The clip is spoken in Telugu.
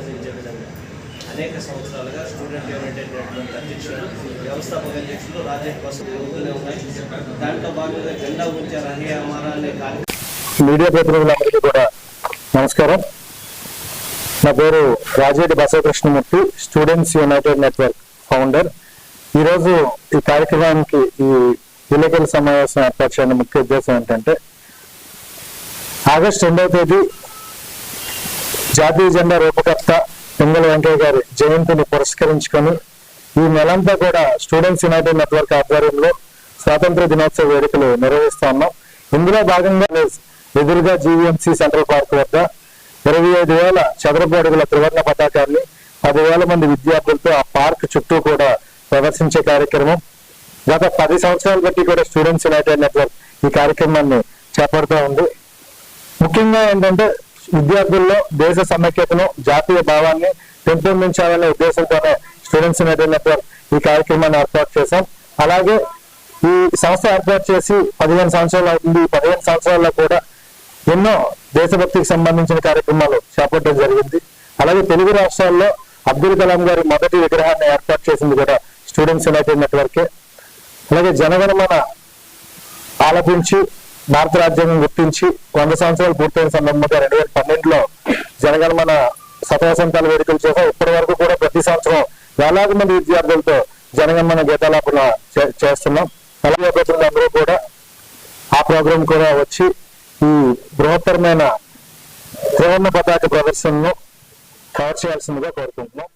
ఉంటుంది ఇచ్చే విధంగా అనేక సంవత్సరాలుగా స్టూడెంట్ యూనిటెడ్ అయినటువంటి అధ్యక్షులు వ్యవస్థాపక అధ్యక్షులు రాజే కోసం బస్సు ఉన్నాయి దాంట్లో భాగంగా జెండా ఉంచారు అనే అమారా అనే మీడియా ప్రతినిధులందరికీ కూడా నమస్కారం. నా పేరు Rajeti Basavakrishnamurthy students united network founder ఈరోజు ఈ కార్యక్రమానికి ఈ విలేకరుల సమావేశం ఏర్పాటు చేయడం ముఖ్య ఉద్దేశం ఏంటంటే ఆగస్ట్ రెండవ తేదీ జాతీయ జెండా రూపకర్త పింగళ వెంకయ్య గారి జయంతిని పురస్కరించుకొని ఈ నెలంతా కూడా స్టూడెంట్స్ యునైటెడ్ నెట్వర్క్ ఆధ్వర్యంలో స్వాతంత్ర దినోత్సవ వేడుకలు నిర్వహిస్తున్నాం ఇందులో భాగంగా ఎదురుగా జీవీఎంసీ సెంట్రల్ పార్క్ వద్ద ఇరవై ఐదు వేల చదరపు అడుగుల త్రివర్ణ పతాకాన్ని పదివేల మంది విద్యార్థులతో ఆ పార్క్ చుట్టూ కూడా ప్రదర్శించే కార్యక్రమం. గత పది సంవత్సరాల బట్టి కూడా స్టూడెంట్స్ యునైటెడ్ నెట్వర్క్ ఈ కార్యక్రమాన్ని చేపడుతూ ఉంది. ముఖ్యంగా ఏంటంటే విద్యార్థుల్లో దేశ సమైక్యతను జాతీయ భావాన్ని పెంపొందించాలనే ఉద్దేశంతోనే స్టూడెంట్స్ యునైటెడ్ నెట్వర్క్ ఈ కార్యక్రమాన్ని ఏర్పాటు చేశాం. అలాగే ఈ సంస్థ ఏర్పాటు చేసి పదిహేను సంవత్సరాలు అవుతుంది. ఈ పదిహేను సంవత్సరాల్లో కూడా ఎన్నో దేశభక్తికి సంబంధించిన కార్యక్రమాలు చేపట్టడం జరిగింది. అలాగే తెలుగు రాష్ట్రాల్లో అబ్దుల్ కలాం గారి మొదటి విగ్రహాన్ని ఏర్పాటు చేసింది కూడా స్టూడెంట్స్ యునైటెడ్ నెట్వర్కే. అలాగే జనగణమన ఆలపించి భారత రాజ్యాంగం గుర్తించి వంద సంవత్సరాలు పూర్తయిన సందర్భంగా రెండు వేల పన్నెండులో జనగణమన సతవసంతాల వేడుకలు చేసాం ఇప్పటి వరకు కూడా ప్రతి సంవత్సరం వేలాది మంది విద్యార్థులతో జనగణమన గీతాలాపన చే- చేస్తున్నాం. అలాగే ప్రజలు అందరూ కూడా ఆ ప్రోగ్రాం కూడా వచ్చి ఈ బృహత్తరమైన త్రివర్ణ పతాక ప్రదర్శనను కవర్ చేయాల్సిందిగా కోరుకుంటున్నాం.